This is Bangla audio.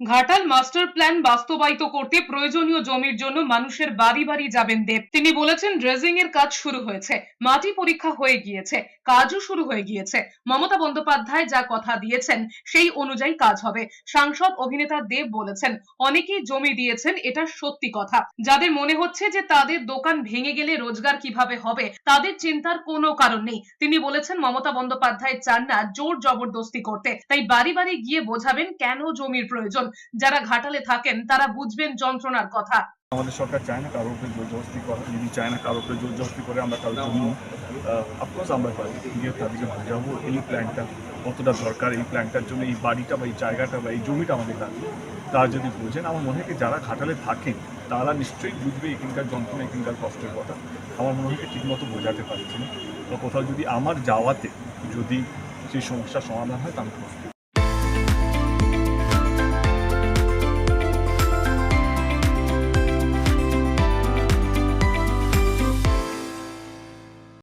ঘাটাল মাস্টার প্ল্যান বাস্তবায়িত করতে প্রয়োজনীয় জমির জন্য মানুষের বাড়ি বাড়ি যাবেন দেব। তিনি বলেছেন ড্রেজিং এর কাজ শুরু হয়েছে, মাটি পরীক্ষা হয়ে গিয়েছে, কাজও শুরু হয়ে গিয়েছে। মমতা বন্দ্যোপাধ্যায় যা কথা দিয়েছেন, সেই অনুযায়ী কাজ হবে। সাংসদ অভিনেতা দেব বলেছেন, অনেকেই জমি দিয়েছেন, এটা সত্যি কথা। যাদের মনে হচ্ছে যে তাদের দোকান ভেঙে গেলে রোজগার কীভাবে হবে, তাদের চিন্তার কোনো কারণ নেই। তিনি বলেছেন, মমতা বন্দ্যোপাধ্যায় চান না জোর জবরদস্তি করতে, তাই বাড়ি বাড়ি গিয়ে বোঝাবেন কেন জমির প্রয়োজন। যারা ঘাটালে থাকেন, তারা বুঝবেন যন্ত্রণার কথা। আমাদের সরকার চায় না কারোর উপরে জোর জবস্তি করা যদি চায় না কারোর উপরে জোর জবস্তি করে আমরা কারোর জমি অফকোর্স আমরা পারি গিয়ে তাদেরকে বোঝাবো এই প্ল্যানটা কতটা দরকার, এই প্ল্যানটার জন্য এই বাড়িটা বা এই জায়গাটা বা এই জমিটা আমাদের লাগবে তারা যদি বোঝেন। আমার মনে হয় যারা ঘাটালে থাকেন, তারা নিশ্চয়ই বুঝবে এখানকার যন্ত্রণা, এখানকার কষ্টের কথা। আমার মনে হয় ঠিকমতো বোঝাতে পারছি না। তো কোথাও যদি আমার যাওয়াতে যদি সেই সমস্যার সমাধান হয় তা আমি প্রস্তুত